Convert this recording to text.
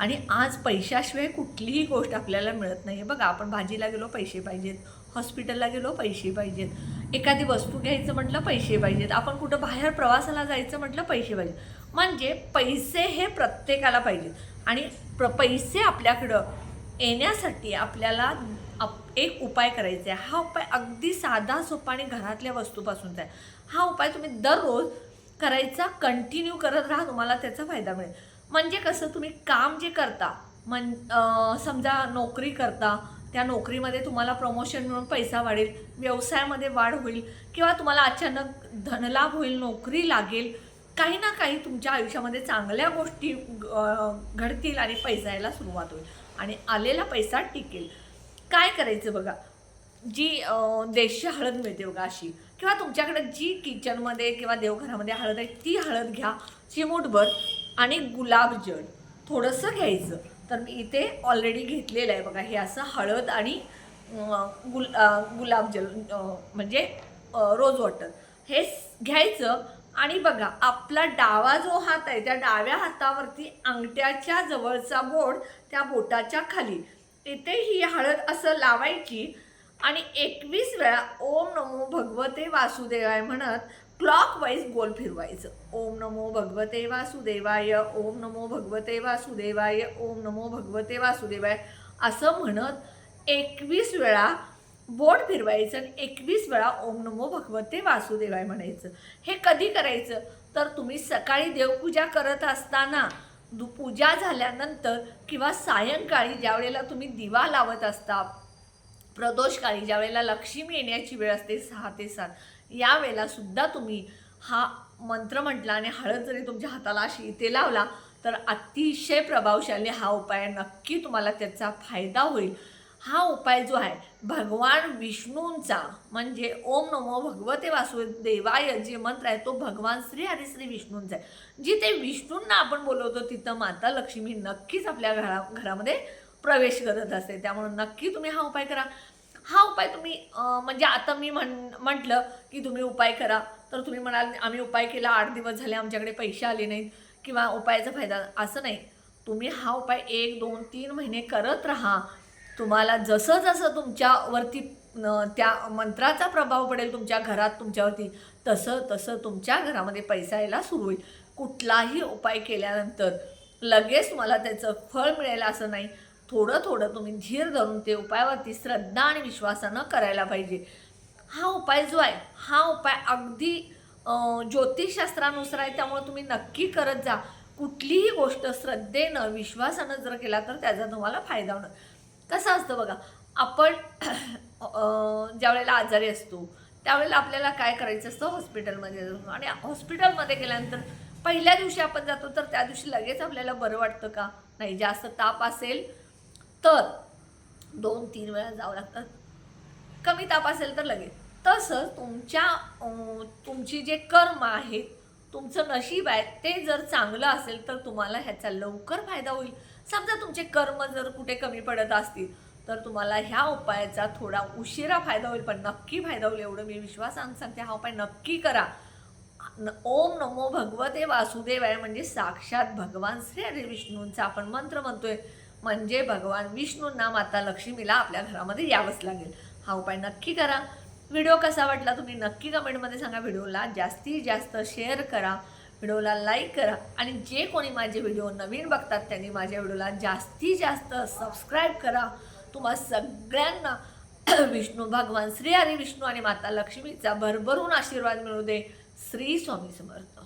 आणि आज पैशाशिवाय कुठलीही गोष्ट आपल्याला मिळत नाही. आहे बघा आपण भाजीला गेलो पैसे पाहिजेत. हॉस्पिटलला गेलो पैसे पाहिजेत. एखादी वस्तू घ्यायचं म्हटलं पैसे पाहिजेत. आपण कुठं बाहेर प्रवासाला जायचं म्हटलं पैसे पाहिजेत. म्हणजे पैसे हे प्रत्येकाला पाहिजेत. आणि प्र पैसे आपल्याकडं येण्यासाठी आपल्याला आप एक उपाय करायचा आहे. हा उपाय अगदी साधा सोपा आणि घरातल्या वस्तूपासूनचा आहे. हा उपाय तुम्ही दररोज करायचा कंटिन्यू करत राहा तुम्हाला त्याचा फायदा मिळेल. म्हणजे कसं तुम्ही काम जे करता मन समजा नोकरी करता त्या नोकरीमध्ये तुम्हाला प्रमोशन मिळून पैसा वाढेल व्यवसायामध्ये वाढ होईल किंवा तुम्हाला अचानक धनलाभ होईल नोकरी लागेल काही ना काही तुमच्या आयुष्यामध्ये चांगल्या गोष्टी घडतील आणि पैसा यायला सुरुवात होईल आणि आलेला पैसा टिकेल. काय करायचं बघा? जी देशी हळद मिळते बघा अशी किंवा तुमच्याकडे जी किचनमध्ये किंवा देवघरामध्ये हळद आहे ती हळद घ्या चिमूटभर. आणि गुलाबजल थोडंसं घ्यायचं. तर मी इथे ऑलरेडी घेतलेलं आहे बघा. हे असं हळद आणि गुल गुलाबजल म्हणजे रोज वॉटर हे घ्यायचं. आणि बघा आपला डावा जो हात आहे त्या डाव्या हातावरती अंगठ्याच्या जवळचा बोट त्या बोटाच्या खाली. इथे ही हळद असं लावायची. आणि एकवीस वेळा ओम नमो भगवते वासुदेवाय म्हणत क्लॉकवाईज गोल फिरवायचं. ओम नमो भगवते वासुदेवाय ओम नमो भगवते वासुदेवाय ओम नमो भगवते वासुदेवाय. असं म्हणत एकवीस वेळा बोट फिरवायचं आणि एकवीस वेळा ओम नमो भगवते वासुदेवाय म्हणायचं. हे कधी करायचं? तर तुम्ही सकाळी देवपूजा करत असताना दु पूजा झाल्यानंतर किंवा सायंकाळी ज्या वेळेला तुम्ही दिवा लावत असता प्रदोषकाळी ज्या वेळेला लक्ष्मी येण्याची वेळ असते सहा ते सात यावेळेला सुद्धा तुम्ही हा मंत्र म्हटला आणि हळद जरी तुमच्या हाताला अशी इथे लावला तर अतिशय प्रभावशाली हा उपाय नक्की तुम्हाला त्याचा फायदा होईल. हा उपाय जो आहे भगवान विष्णूंचा म्हणजे ओम नमो भगवते वासुदेवाय जे मंत्र आहे तो भगवान श्री हरी श्री विष्णूंचा आहे. जिथे विष्णूंना आपण बोलवतो तिथं माता लक्ष्मी नक्कीच आपल्या घरा घरामध्ये प्रवेश करत असते त्यामुळे नक्की तुम्ही हा उपाय करा. हा उपाय तुम्ही म्हणजे आता मी म्हण म्हटलं की तुम्ही उपाय करा. तर तुम्ही म्हणाल आम्ही उपाय केला आठ दिवस झाले आमच्याकडे पैसे आले नाहीत किंवा उपायाचा फायदा असं नाही. तुम्ही हा उपाय एक दोन तीन महिने करत राहा. तुम्हाला जसं जसं तुमच्यावरती त्या मंत्राचा प्रभाव पडेल तुमच्या घरात तुमच्यावरती तसं तसं तुमच्या घरामध्ये पैसा यायला सुरू होईल. कुठलाही उपाय केल्यानंतर लगेच तुम्हाला त्याचं फळ मिळेल असं नाही. थोडं थोडं तुम्ही धीर धरून ते उपायावरती श्रद्धा आणि विश्वासानं करायला पाहिजे. हा उपाय जो आहे हा उपाय अगदी ज्योतिषशास्त्रानुसार आहे त्यामुळे तुम्ही नक्की करत जा. कुठलीही गोष्ट श्रद्धेनं विश्वासानं जर केला तर त्याचा तुम्हाला फायदा होणार. कसं असतं बघा आपण ज्यावेळेला आजारी असतो त्यावेळेला आपल्याला काय करायचं असतं? हॉस्पिटलमध्ये जातो आणि हॉस्पिटलमध्ये गेल्यानंतर पहिल्या दिवशी आपण जातो तर त्या दिवशी लगेच आपल्याला बरं वाटतं का? नाही जास्त ताप असेल तर दोन तीन वेळा जावं लागतात कमी ताप असेल तर लगेच. तसं तुमच्या तुमची जे कर्म आहेत तुमचं नशीब आहे ते जर चांगलं असेल तर तुम्हाला ह्याचा लवकर फायदा होईल. समजा तुमचे कर्म जर कुठे कमी पडत असतील तर तुम्हाला ह्या उपायाचा थोडा उशिरा फायदा होईल पण नक्की फायदा होईल एवढं मी विश्वासानं सांगते. हा उपाय नक्की करा. न- ओम नमो भगवते वासुदेवाय म्हणजे साक्षात भगवान श्री हरे विष्णूंचा आपण मंत्र म्हणतोय. म्हणजे भगवान विष्णूंना माता लक्ष्मीला आपल्या घरामध्ये यावंच लागेल. हा उपाय नक्की करा. व्हिडिओ कसा वाटला तुम्ही नक्की कमेंटमध्ये सांगा. व्हिडिओला जास्तीत जास्त शेअर करा. व्हिडिओला लाईक करा. आणि जे कोणी माझे व्हिडिओ नवीन बघतात त्यांनी माझ्या व्हिडिओला जास्तीत जास्त सबस्क्राईब करा. तुम्हा सगळ्यांना विष्णू भगवान श्री हरी विष्णू आणि माता लक्ष्मीचा भरभरून आशीर्वाद मिळू दे. श्री स्वामी समर्थ.